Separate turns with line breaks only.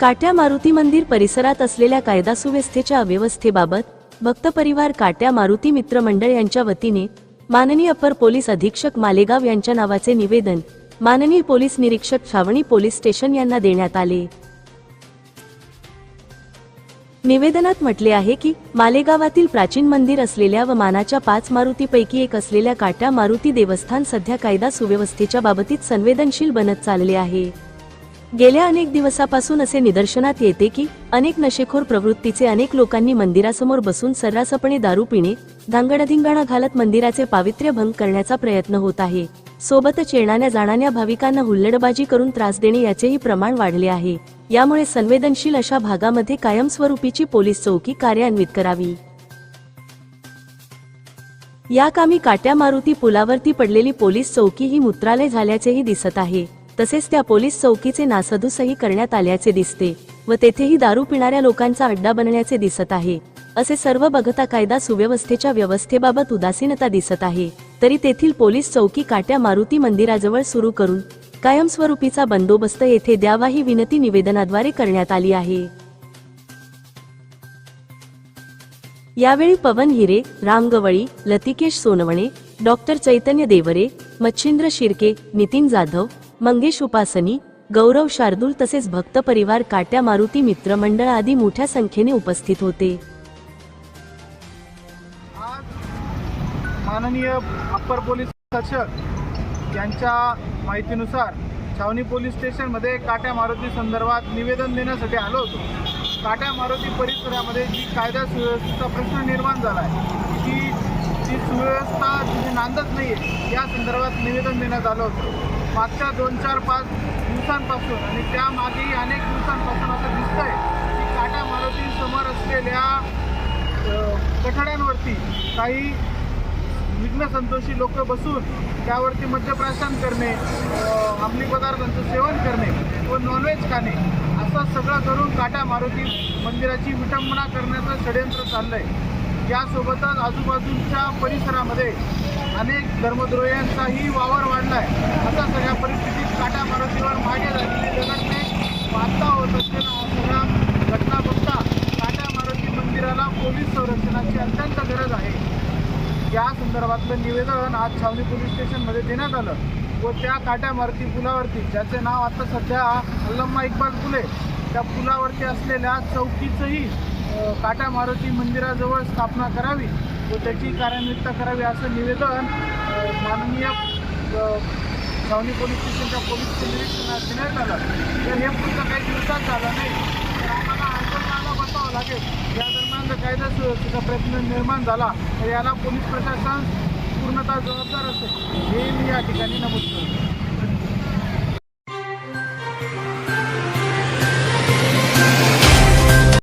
काट्या मारुती मंदिर परिसरात असलेल्या कायदा सुव्यवस्थेच्या अव्यवस्थेबाबत भक्त परिवार काट्या मारुती मित्र मंडळ यांच्या वतीने माननीय अपर पोलीस अधीक्षक मालेगाव यांच्या नावाचे निवेदन माननीय पोलीस निरीक्षक छावणी पोलीस स्टेशन यांना देण्यात आले निवेदनात म्हटले आहे की मालेगावातील प्राचीन मंदिर असलेल्या व मानाच्या पाच मारुतीपैकी एक असलेल्या काट्या मारुती देवस्थान सध्या कायदा सुव्यवस्थेच्या बाबतीत संवेदनशील बनत चालले आहे गेल्या अनेक दिवसापासून असे निदर्शनात येते की अनेक नशेखोर प्रवृत्तीचे अनेक लोकांनी मंदिरासमोर बसून सर्रासपणे दारू पिणे धांगडधिंगाणा घालत मंदिराचे पावित्र्य भंग करण्याचा प्रयत्न होत आहे सोबतच येणाऱ्या जाणाऱ्या भाविकांना हुल्लडबाजी करून त्रास देणे याचेही प्रमाण वाढले आहे यामुळे संवेदनशील अशा भागामध्ये कायमस्वरूपीची पोलीस चौकी कार्यान्वित करावी या कामी काट्या मारुती पुलावरती पडलेली पोलीस चौकी ही मूत्रालय झाल्याचेही दिसत आहे तसेच त्या पोलीस चौकीचे नासधूसही करण्यात आल्याचे दिसते व तेथेही दारू पिणाऱ्या लोकांचा अड्डा बनण्याचे दिसत आहे असे सर्व बघता कायदा सुव्यवस्थेच्या व्यवस्थेबाबत उदासीनता दिसत आहे तरी तेथील पोलीस चौकी काट्या मारुती मंदिराजवळ सुरू करून कायमस्वरूपीचा बंदोबस्त येथे द्यावा ही विनंती निवेदनाद्वारे करण्यात आली आहे यावेळी पवन हिरे रामगवळी लतिकेश सोनवणे डॉक्टर चैतन्य देवरे मच्छिंद्र शिर्के नितीन जाधव मंगेश उपासनी गौरव शार्दूल तसेच भक्त परिवार काट्या मारुती मित्रमंडळ आदी मोठ्या संख्येने उपस्थित होते
माननीय अप्पर पोलीस अधीक्षक यांच्या माहितीनुसार छावणी पोलीस स्टेशनमध्ये काट्या मारुती संदर्भात निवेदन देण्यासाठी आलो होतो काट्या मारुती परिसरामध्ये जी कायदा सुव्यवस्थेचा प्रश्न निर्माण झाला आहे ती सुव्यवस्था तिथे नांदत नाही आहे या संदर्भात निवेदन देण्यात आलं होतं मागच्या दोन चार पाच दिवसांपासून आणि त्यामागेही अनेक दिवसांपासून असं दिसतं आहे की काटा मारुतीसमोर असलेल्या कठड्यांवरती काही विघ्नसंतोषी लोक बसून त्यावरती मद्यप्राशन करणे अंमली पदार्थांचं सेवन करणे व नॉनव्हेज खाणे असं सगळं करून काटा मारुती मंदिराची विटंबना करण्याचं षडयंत्र चाललं आहे यासोबतच आजूबाजूच्या परिसरामध्ये अनेक धर्मद्रोह्यांचाही वावर वाढला आहे आता सगळ्या परिस्थितीत काटा मारुतीवर मागे झालेली जगातले वाचता होत असलेला हा सगळा घटना बघता काटा मारुती मंदिराला पोलीस संरक्षणाची अत्यंत गरज आहे या संदर्भातलं निवेदन आज छावणी पोलीस स्टेशनमध्ये देण्यात आलं व त्या काट्या मारुती पुलावरती ज्याचे नाव आता सध्या अल्लम्मा इकबाल पुले त्या पुलावरती असलेल्या चौकीचंही काटा मारुती मंदिराजवळ स्थापना करावी व त्याची कार्यान्वित करावी असं निवेदन माननीय सावनी पोलीस स्टेशनच्या पोलीस निरीक्षणात देण्यात आलं तर हे पुढचं काही दिवसात झालं नाही तर आम्हाला आंदोलनाला बसावं लागेल या दरम्यान जर कायदा तिचा प्रयत्न निर्माण झाला तर याला पोलीस प्रशासन पूर्णतः जबाबदार असेल हे मी या ठिकाणी नमूद करतो